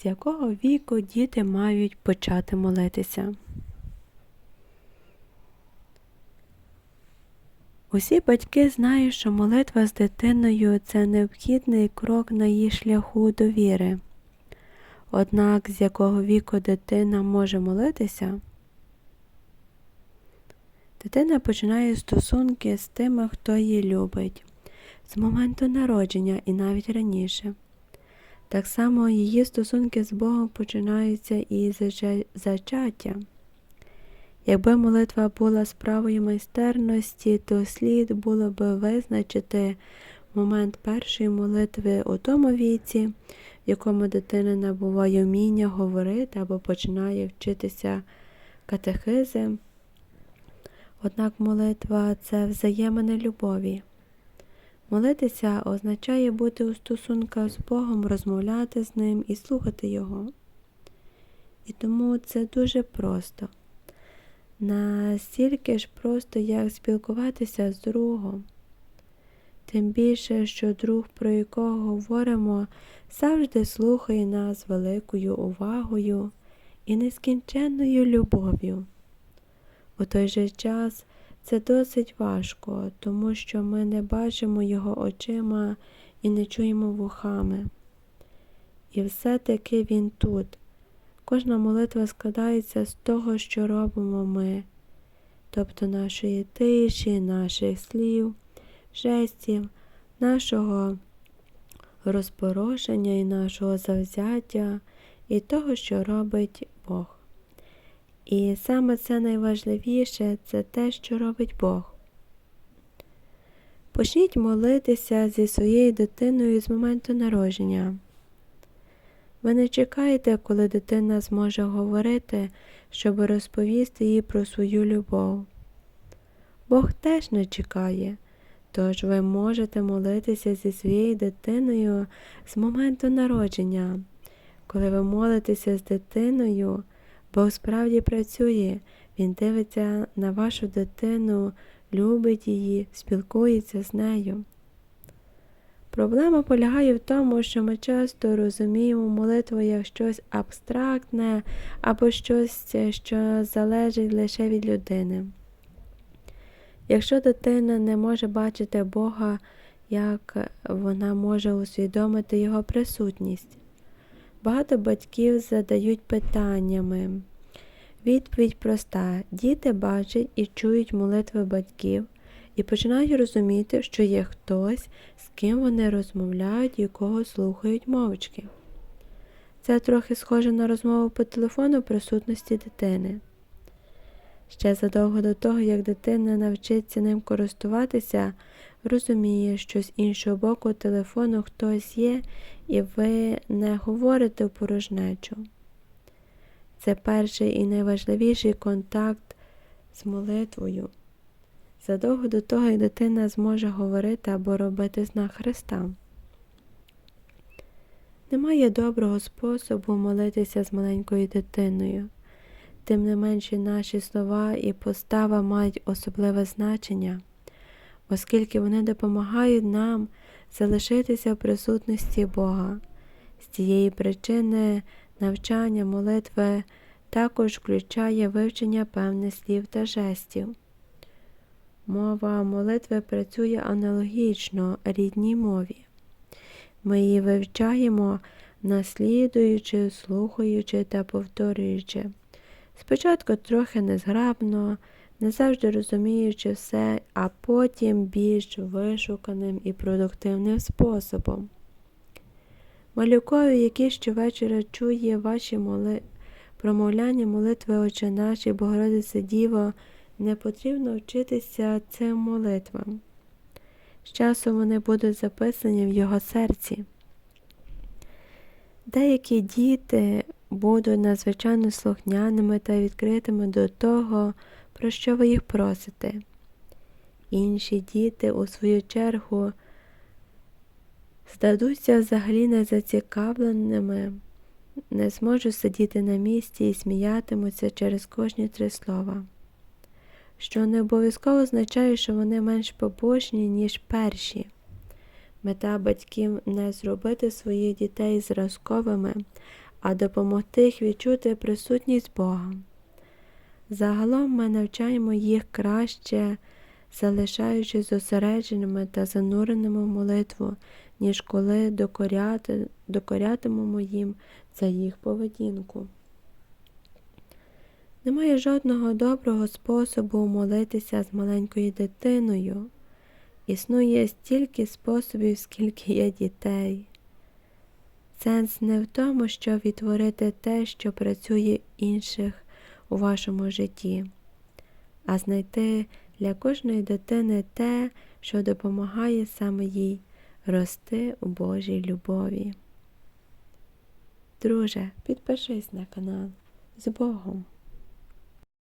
з якого віку діти мають почати молитися. Усі батьки знають, що молитва з дитиною це необхідний крок на її шляху до віри. Однак з якого віку дитина може молитися, дитина починає стосунки з тими, хто її любить, з моменту народження і навіть раніше. Так само її стосунки з Богом починаються із зача- зачаття. Якби молитва була справою майстерності, то слід було би визначити момент першої молитви у тому віці, в якому дитина набуває вміння говорити або починає вчитися катехизи. Однак молитва це взаємини любові. Молитися означає бути у стосунках з Богом, розмовляти з Ним і слухати Його. І тому це дуже просто. Настільки ж просто, як спілкуватися з другом. Тим більше, що друг, про якого говоримо, завжди слухає нас великою увагою і нескінченною любов'ю. У той же час це досить важко, тому що ми не бачимо його очима і не чуємо вухами. І все-таки він тут. Кожна молитва складається з того, що робимо ми, тобто нашої тиші, наших слів, жестів, нашого розпорошення і нашого завзяття, і того, що робить Бог. І саме це найважливіше це те, що робить Бог. Почніть молитися зі своєю дитиною з моменту народження. Ви не чекаєте, коли дитина зможе говорити, щоб розповісти їй про свою любов. Бог теж не чекає, тож ви можете молитися зі своєю дитиною з моменту народження. Коли ви молитеся з дитиною, Бог справді працює, Він дивиться на вашу дитину, любить її, спілкується з нею. Проблема полягає в тому, що ми часто розуміємо молитву як щось абстрактне або щось, що залежить лише від людини. Якщо дитина не може бачити Бога, як вона може усвідомити Його присутність? Багато батьків задають питаннями. Відповідь проста: діти бачать і чують молитви батьків і починають розуміти, що є хтось, з ким вони розмовляють і кого слухають мовчки. Це трохи схоже на розмову по телефону в присутності дитини. Ще задовго до того, як дитина навчиться ним користуватися, розуміє, що з іншого боку телефону хтось є, і ви не говорите в порожнечу. Це перший і найважливіший контакт з молитвою. Задовго до того, як дитина зможе говорити або робити знак Христа. Немає доброго способу молитися з маленькою дитиною. Тим не менше наші слова і постава мають особливе значення, оскільки вони допомагають нам залишитися в присутності Бога. З цієї причини навчання молитви також включає вивчення певних слів та жестів. Мова молитви працює аналогічно рідній мові. Ми її вивчаємо, наслідуючи, слухаючи та повторюючи. Спочатку трохи незграбно, не завжди розуміючи все, а потім більш вишуканим і продуктивним способом. Малюкові, який щовечора чує ваші моли... промовляння молитви Отче наші, Богородице Діво, не потрібно вчитися цим молитвам. З часом вони будуть записані в його серці. Деякі діти будуть надзвичайно слухняними та відкритими до того, про що ви їх просите. Інші діти, у свою чергу, здадуться взагалі незацікавленими, не зможуть сидіти на місці і сміятимуться через кожні три слова, що не обов'язково означає, що вони менш побожні, ніж перші. Мета батьків не зробити своїх дітей зразковими, а допомогти їх відчути присутність Бога. Загалом ми навчаємо їх краще, залишаючись зосередженими та зануреними в молитву, ніж коли докоряти, докорятимемо їм за їх поведінку. Немає жодного доброго способу молитися з маленькою дитиною. Існує стільки способів, скільки є дітей. Сенс не в тому, щоб відтворити те, що працює інших у вашому житті, а знайти для кожної дитини те, що допомагає саме їй рости у Божій любові. Друже, підпишись на канал з Богом.